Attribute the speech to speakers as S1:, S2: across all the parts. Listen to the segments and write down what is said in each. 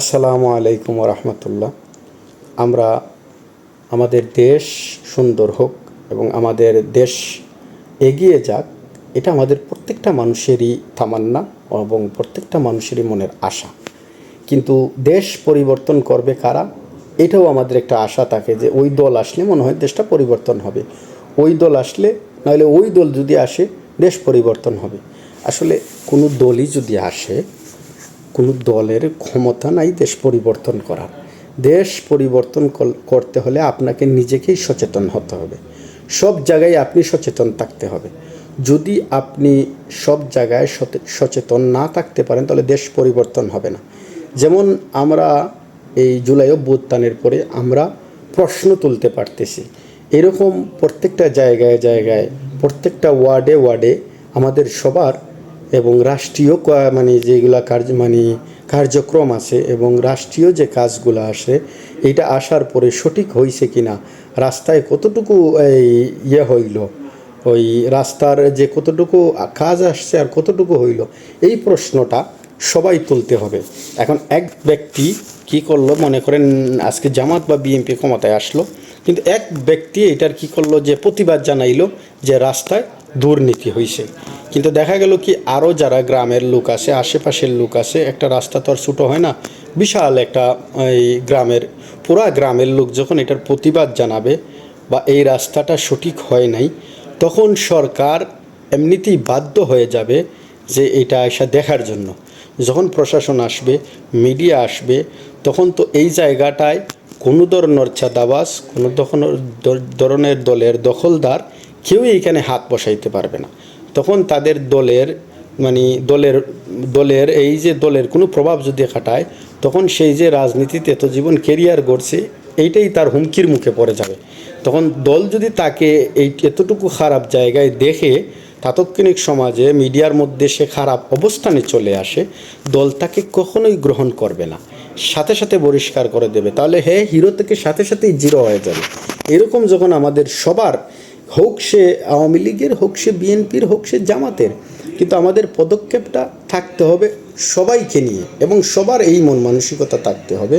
S1: আসসালামু আলাইকুম রহমতুল্লাহ আমরা আমাদের দেশ সুন্দর হোক এবং আমাদের দেশ এগিয়ে যাক, এটা আমাদের প্রত্যেকটা মানুষেরই তামান্না এবং প্রত্যেকটা মানুষেরই মনের আশা। কিন্তু দেশ পরিবর্তন করবে কারা? এটাও আমাদের একটা আশা থাকে যে ওই দল আসলে মনে হয় দেশটা পরিবর্তন হবে। ওই দল আসলে, নাহলে ওই দল যদি আসে, দেশ পরিবর্তন হবে। আসলে কোনো দলই যদি আসে কোনো দলের ক্ষমতা নাই দেশ পরিবর্তন করার। দেশ পরিবর্তন করতে হলে আপনাকে নিজেকেই সচেতন হতে হবে। সব জায়গায় আপনি সচেতন থাকতে হবে। যদি আপনি সব জায়গায় সচেতন না থাকতে পারেন, তাহলে দেশ পরিবর্তন হবে না। যেমন আমরা এই জুলাই অভ্যুত্থানের পরে আমরা প্রশ্ন তুলতে পারতেছি। এরকম প্রত্যেকটা জায়গায় জায়গায়, প্রত্যেকটা ওয়ার্ডে ওয়ার্ডে আমাদের সবার এবং রাষ্ট্রীয় মানে যেগুলা কার্য মানে কার্যক্রম আছে এবং রাষ্ট্রীয় যে কাজগুলো আসে এটা আসার পরে সঠিক হয়েছে কি না রাস্তায় কতটুকু এই ইয়ে হইল, ওই রাস্তার যে কতটুকু কাজ আসছে আর কতটুকু হইল, এই প্রশ্নটা সবাই তুলতে হবে। এখন এক ব্যক্তি কি করল, মনে করেন আজকে জামাত বা বিএনপি ক্ষমতায় আসলো, কিন্তু এক ব্যক্তি এটার কি করল যে প্রতিবাদ জানাইলো যে রাস্তায় দুর্নীতি হয়েছে কিন্তু দেখা গেল কি আরও যারা গ্রামের লোক আছে, আশেপাশের লোক আছে, একটা রাস্তা তো আর ছোটো হয় না। বিশাল একটা, এই গ্রামের, পুরা গ্রামের লোক যখন এটার প্রতিবাদ জানাবে বা এই রাস্তাটা সঠিক হয় নাই, তখন সরকার এমনিতেই বাধ্য হয়ে যাবে যে এটা এসে দেখার জন্য। যখন প্রশাসন আসবে, মিডিয়া আসবে, তখন তো এই জায়গাটায় কোনো ধরনের চাঁদাবাস কোনো ধরনের ধরনের দলের দখলদার কেউই এখানে হাত বসাইতে পারবে না। তখন তাদের দলের মানে দলের দলের, এই যে দলের কোনো প্রভাব যদি খাটায়, তখন সেই যে রাজনীতিতে এত জীবন কেরিয়ার গড়ছে, এইটাই তার হুমকির মুখে পড়ে যাবে। তখন দল যদি তাকে এই এতটুকু খারাপ জায়গায় দেখে, তাৎক্ষণিক সমাজে, মিডিয়ার মধ্যে সে খারাপ অবস্থানে চলে আসে, দল তাকে কখনোই গ্রহণ করবে না। সাথে সাথে বহিষ্কার করে দেবে। তাহলে হে হিরো থেকে সাথে সাথেই জিরো হয়ে যাবে। এরকম যখন আমাদের সবার হোক সে আওয়ামী লীগের, হোক সে বিএনপির, হোক সে জামাতের, কিন্তু আমাদের পদক্ষেপটা থাকতে হবে সবাইকে নিয়ে এবং সবার এই মন মানসিকতা থাকতে হবে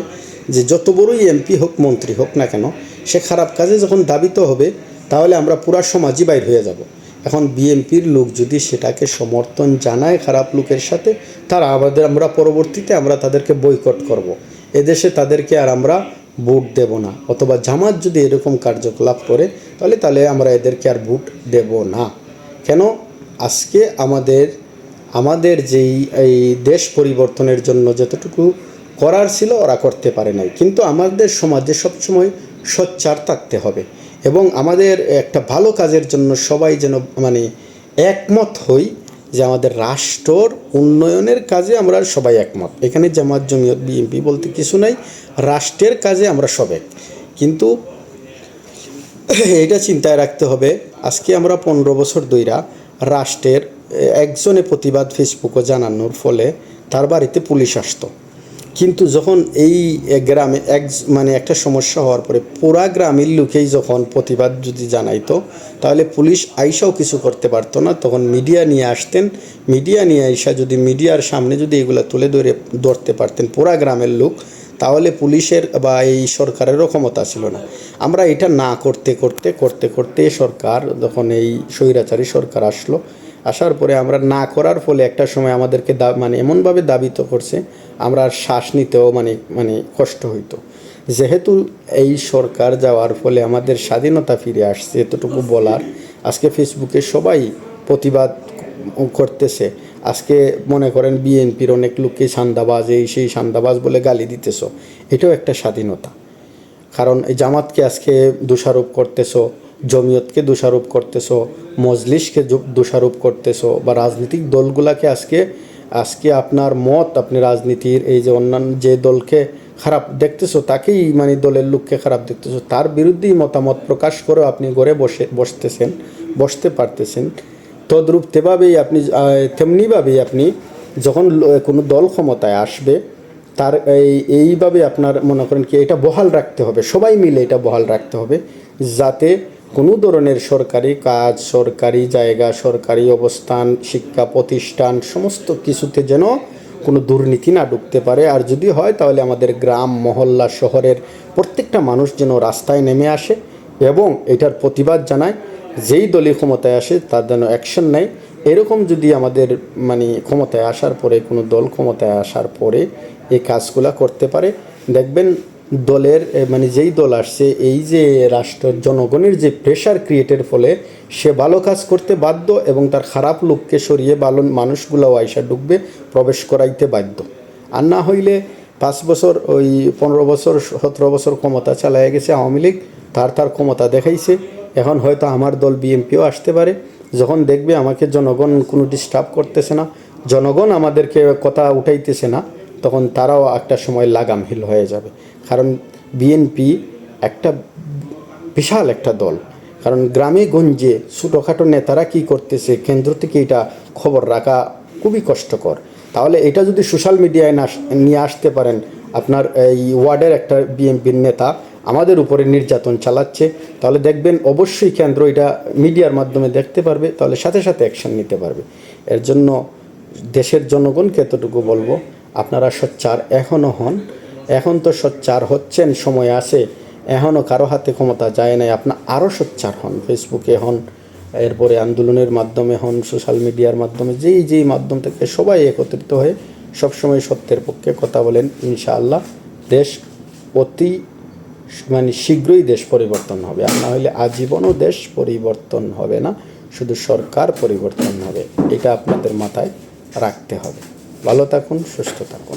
S1: যে যত বড়ই এমপি হোক, মন্ত্রী হোক না কেন, সে খারাপ কাজে যখন দাবিত হবে, তাহলে আমরা পুরা সমাজই বাইর হয়ে যাব এখন বিএনপির লোক যদি সেটাকে সমর্থন জানায় খারাপ লোকের সাথে, তারা আমাদের আমরা পরবর্তীতে আমরা তাদেরকে বয়কট করব। এদেশে তাদেরকে আর আমরা ভোট দেব না। অথবা জামাত যদি এরকম কার্যকলাপ করে, তাহলে তাহলে আমরা এদেরকে আর ভোট দেব না। কেন? আজকে আমাদের আমাদের যেই, এই দেশ পরিবর্তনের জন্য যতটুকু করার ছিল, ওরা করতে পারে নাই। কিন্তু আমাদের সমাজে সবসময় সোচ্চার থাকতে হবে। এবং আমাদের একটা ভালো কাজের জন্য সবাই যেন মানে একমত হই যে আমাদের রাষ্ট্রর উন্নয়নের কাজে আমরা সবাই একমত। এখানে জামাত, জমিয়ত, বিএনপি বলতে কিছু নাই, রাষ্ট্রের কাজে আমরা সব এক। কিন্তু এটা চিন্তায় রাখতে হবে, আজকে আমরা পনেরো বছর দইরা রাষ্ট্রের একজনে প্রতিবাদ ফেসবুকে জানানোর ফলে তার বাড়িতে পুলিশ আসতো। কিন্তু যখন এই গ্রামে এক মানে একটা সমস্যা হওয়ার পরে পুরা গ্রামের লোকেই যখন প্রতিবাদ যদি জানাইতো, তাহলে পুলিশ আইসাও কিছু করতে পারতো না। তখন মিডিয়া নিয়ে আসতেন। মিডিয়া নিয়ে আইসা যদি মিডিয়ার সামনে যদি এগুলো তুলে ধরে, ধরতে পারতেন পুরা গ্রামের লোক, তাহলে পুলিশের বা এই সরকারেরও ক্ষমতা ছিল না। আমরা এটা না করতে করতে করতে করতে সরকার, যখন এই স্বৈরাচারী সরকার আসলো আসার পরে আমরা না করার ফলে একটা সময় আমাদেরকে দা মানে এমনভাবে দাবিত করছে, আমরা আর শ্বাস নিতেও মানে মানে কষ্ট হইতো। যেহেতু এই সরকার যাওয়ার ফলে আমাদের স্বাধীনতা ফিরে আসছে, এতটুকু বলার। আজকে ফেসবুকে সবাই প্রতিবাদ করতেছে। আজকে মনে করেন বিএনপির অনেক লোককে সান্দাবাজ, এই সেই সান্দাবাজ বলে গালি দিতেছ। এটাও একটা স্বাধীনতা। কারণ এই জামাতকে আজকে দোষারোপ করতেছো জমিয়তকে দোষারোপ করতেছো মজলিসকে দোষারোপ করতেছ বা রাজনৈতিক দলগুলাকে আজকে আজকে আপনার মত, আপনি রাজনীতির এই যে অন্যান্য যে দলকে খারাপ দেখতেছো, তাকেই মানে দলের লোককে খারাপ দেখতেছো। তার বিরুদ্ধেই মতামত প্রকাশ করে আপনি ঘরে বসে, বসতেছেন, বসতে পারতেছেন। তদ্রূপ তেভাবেই আপনি তেমনিভাবেই আপনি যখন কোনো দল ক্ষমতায় আসবে, তার এই, এইভাবে আপনার মনে করেন কি, এটা বহাল রাখতে হবে। সবাই মিলে এটা বহাল রাখতে হবে, যাতে কোনো ধরনের সরকারি কাজ, সরকারি জায়গা, সরকারি অবস্থান, শিক্ষা প্রতিষ্ঠান, সমস্ত কিছুতে যেন কোনো দুর্নীতি না ঢুকতে পারে। আর যদি হয়, তাহলে আমাদের গ্রাম, মহল্লা, শহরের প্রত্যেকটা মানুষ যেন রাস্তায় নেমে আসে এবং এটার প্রতিবাদ জানায়। যেই দলই ক্ষমতায় আসে, তার যেন অ্যাকশন নেয়। এরকম যদি আমাদের মানে ক্ষমতায় আসার পরে, কোনো দল ক্ষমতায় আসার পরে এই কাজগুলা করতে পারে, দেখবেন দলের মানে যেই দল আসছে, এই যে রাষ্ট্র, জনগণের যে প্রেশার ক্রিয়েটের ফলে সে ভালো কাজ করতে বাধ্য এবং তার খারাপ লোককে সরিয়ে ভালো মানুষগুলো আয়সা ঢুকবে, প্রবেশ করাইতে বাধ্য। আর না হইলে পাঁচ বছর, ওই পনেরো বছর, সতেরো বছর ক্ষমতা চালায় গেছে আওয়ামী লীগ, তার তার ক্ষমতা দেখাইছে। এখন হয়তো আমার দল বিএনপিও আসতে পারে। যখন দেখবে আমাকে জনগণ কোনো ডিস্টার্ব করতেছে না, জনগণ আমাদেরকে কথা উঠাইতেছে না, তখন তারাও একটা সময় লাগামহীল হয়ে যাবে। কারণ বিএনপি একটা বিশাল একটা দল। কারণ গ্রামে গঞ্জে ছোটোখাটো নেতারা কি করতেছে, কেন্দ্র থেকে এটা খবর রাখা খুবই কষ্টকর। তাহলে এটা যদি সোশ্যাল মিডিয়ায় না নিয়ে আসতে পারেন, আপনার এই ওয়ার্ডের একটা বিএনপির নেতা আমাদের উপরে নির্যাতন চালাচ্ছে, তাহলে দেখবেন অবশ্যই কেন্দ্র এটা মিডিয়ার মাধ্যমে দেখতে পারবে, তাহলে সাথে সাথে অ্যাকশন নিতে পারবে। এর জন্য দেশের জনগণকে এতটুকু বলব, আপনারা সোচ্চার এখনও হন। এখন তো সোচ্চার হচ্ছেন, সময় আছে। এখনও কারও হাতে ক্ষমতা যায় নাই। আপনার আরও সোচ্চার হন। ফেসবুকে হন, এরপরে আন্দোলনের মাধ্যমে হন সোশ্যাল মিডিয়ার মাধ্যমে, যেই যেই মাধ্যম থেকে সবাই একত্রিত হয়ে সবসময় সত্যের পক্ষে কথা বলেন, ইনশাআল্লাহ দেশ অতি মানে শীঘ্রই দেশ পরিবর্তন হবে। আর না হলে আজীবনও দেশ পরিবর্তন হবে না, শুধু সরকার পরিবর্তন হবে। এটা আপনাদের মাথায় রাখতে হবে। ভালো থাকুন, সুস্থ থাকুন।